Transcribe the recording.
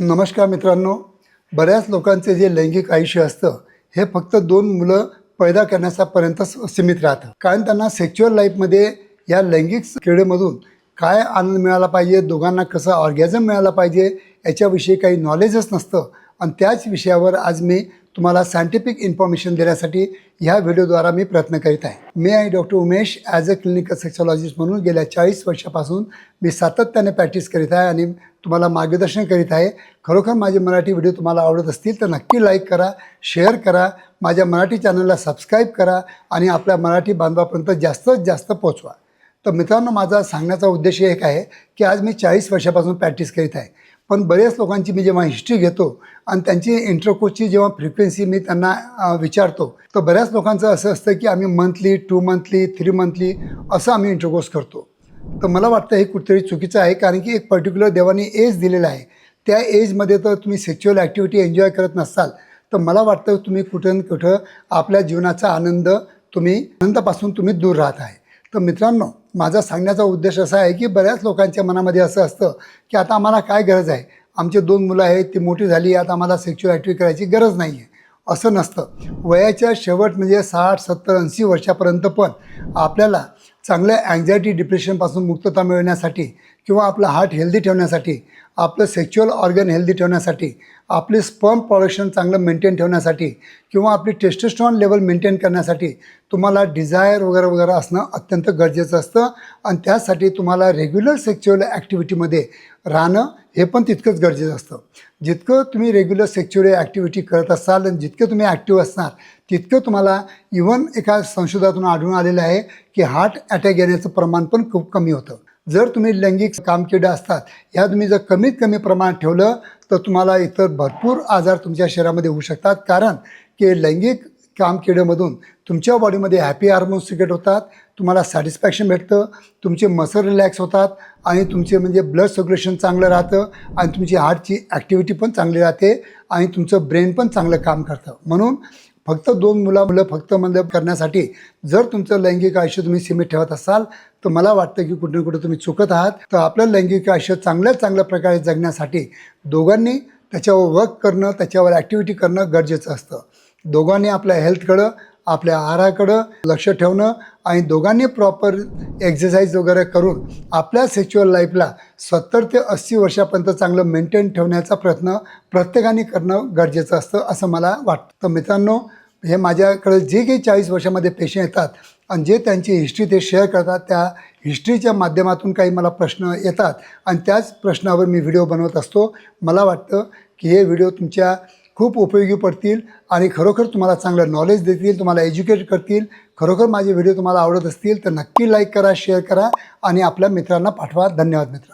नमस्कार मित्रांनो. बऱ्याच लोकांचे जे लैंगिक आयुष्य असतं हे फक्त दोन मुलं पैदा करण्याच्यापर्यंत सीमित राहतं. कारण त्यांना सेक्च्युअल लाईफमध्ये या लैंगिक क्रीडेमधून काय आनंद मिळाला पाहिजे दोघांना कसं ऑर्गॅझम मिळाला पाहिजे याच्याविषयी काही नॉलेजच नसतं. आणि त्याच विषयावर आज मी तुम्हाला सायंटिफिक इन्फॉर्मेशन देण्यासाठी ह्या व्हिडिओद्वारा मी प्रयत्न करीत आहे. मी आहे doctor Umesh as a clinical sexologist म्हणून गेल्या चाळीस वर्षापासून मी सातत्याने प्रॅक्टिस करीत आहे आणि तुम्हाला मार्गदर्शन करीत आहे. खरोखर माझे मराठी व्हिडिओ तुम्हाला आवडत असतील तर नक्की लाईक करा शेअर करा माझ्या मराठी चॅनलला सबस्क्राईब करा आणि आपल्या मराठी बांधवापर्यंत जास्तीत जास्त पोचवा तर मित्रांनो माझा सांगण्याचा उद्देश एक आहे की आज मी चाळीस वर्षापासून प्रॅक्टिस करीत आहे. पण बऱ्याच लोकांची मी जेव्हा हिस्ट्री घेतो आणि त्यांची इंटरकोचची जेव्हा फ्रिक्वेन्सी मी त्यांना विचारतो तर बऱ्याच लोकांचं असं असतं की आम्ही monthly two monthly three monthly असं आम्ही इंटरकोर्स करतो. तर मला वाटतं हे कुठेतरी चुकीचं आहे कारण की एक पर्टिक्युलर देवाने एज दिलेला आहे. त्या एजमध्ये तर तुम्ही सेक्च्युअल ॲक्टिव्हिटी एन्जॉय करत नसाल तर मला वाटतं तुम्ही कुठं न कुठं आपल्या जीवनाचा आनंद तुम्ही आनंदापासून तुम्ही दूर राहत आहे. तर मित्रांनो माझा सांगण्याचा उद्देश असा आहे की बऱ्याच लोकांच्या मनामध्ये असं असतं की आता आम्हाला काय गरज आहे? आमचे दोन मुलं आहेत ती मोठी झाली आता आम्हाला सेक्च्युअल ॲक्टिव्ह करायची गरज नाही आहे असं नसतं. वयाच्या शेवट म्हणजे साठ सत्तर ऐंशी वर्षापर्यंत पण आपल्याला चांगल्या अँझायटी डिप्रेशनपासून मुक्तता मिळवण्यासाठी किंवा आपलं हार्ट हेल्दी ठेवण्यासाठी आपलं सेक्च्युअल ऑर्गन हेल्दी ठेवण्यासाठी आपले स्पर्म प्रोडक्शन चांगलं मेंटेन ठेवण्यासाठी किंवा आपली टेस्टोस्ट्रॉन लेवल मेंटेन करण्यासाठी तुम्हाला डिझायर वगैरे वगैरे असणं अत्यंत गरजेचं असतं. आणि त्यासाठी तुम्हाला रेग्युलर सेक्च्युअल ॲक्टिव्हिटीमध्ये राहणं हे पण तितकंच गरजेचं असतं. जितकं तुम्ही रेग्युलर सेक्च्युअल ॲक्टिव्हिटी करत असाल आणि जितकं तुम्ही ॲक्टिव्ह असणार तितकं तुम्हाला इव्हन एका संशोधनातून आढळून आलेलं आहे की हार्ट अटॅक येण्याचं प्रमाण पण खूप कमी होतं. जर तुम्ही लैंगिक कामकिडं असतात ह्या तुम्ही जर कमीत कमी प्रमाणात ठेवलं तर तुम्हाला इतर भरपूर आजार तुमच्या शरीरामध्ये होऊ शकतात. कारण की लैंगिक कामकिडेमधून तुमच्या बॉडीमध्ये हॅपी हार्मोन्स सिक्रेट होतात तुम्हाला सॅटिस्फॅक्शन भेटतं तुमचे मसल रिलॅक्स होतात आणि तुमचे म्हणजे ब्लड सर्क्युलेशन चांगलं राहतं आणि तुमची हार्टची ॲक्टिव्हिटी पण चांगली राहते आणि तुमचं ब्रेन पण चांगलं काम करतं. म्हणून फक्त दोन मुलं मुलं फक्त म्हणजे करण्यासाठी जर तुमचं लैंगिक आयुष्य तुम्ही सीमित ठेवत असाल तर मला वाटतं की कुठे ना कुठे तुम्ही चुकत आहात. तर आपलं लैंगिक आयुष्य चांगल्या चांगल्या प्रकारे जगण्यासाठी दोघांनी त्याच्यावर वर्क करणं त्याच्यावर ॲक्टिव्हिटी करणं गरजेचं असतं. दोघांनी आपल्या हेल्थकडं आपल्या आहाराकडं लक्ष ठेवणं आणि दोघांनी प्रॉपर एक्सरसाइज वगैरे करून आपल्या सेक्च्युअल लाईफला सत्तर ते अस्सी वर्षापर्यंत चांगलं मेंटेन ठेवण्याचा प्रयत्न प्रत्येकाने करणं गरजेचं असतं असं मला वाटतं. तर मित्रांनो हे माझ्याकडे जे काही चाळीस वर्षामध्ये पेशंट येतात आणि जे त्यांची हिस्ट्री ते शेअर करतात त्या हिस्ट्रीच्या माध्यमातून काही मला प्रश्न येतात आणि त्याच प्रश्नावर मी व्हिडिओ बनवत असतो. मला वाटतं की हे व्हिडिओ तुमच्या खूप उपयोगी पडतील आणि खरोखर तुम्हाला चांगलं नॉलेज देतील तुम्हाला एज्युकेट करतील. खरोखर माझे व्हिडिओ तुम्हाला आवडत असतील तर नक्की लाईक करा शेअर करा आणि आपल्या मित्रांना पाठवा. धन्यवाद मित्रांनो.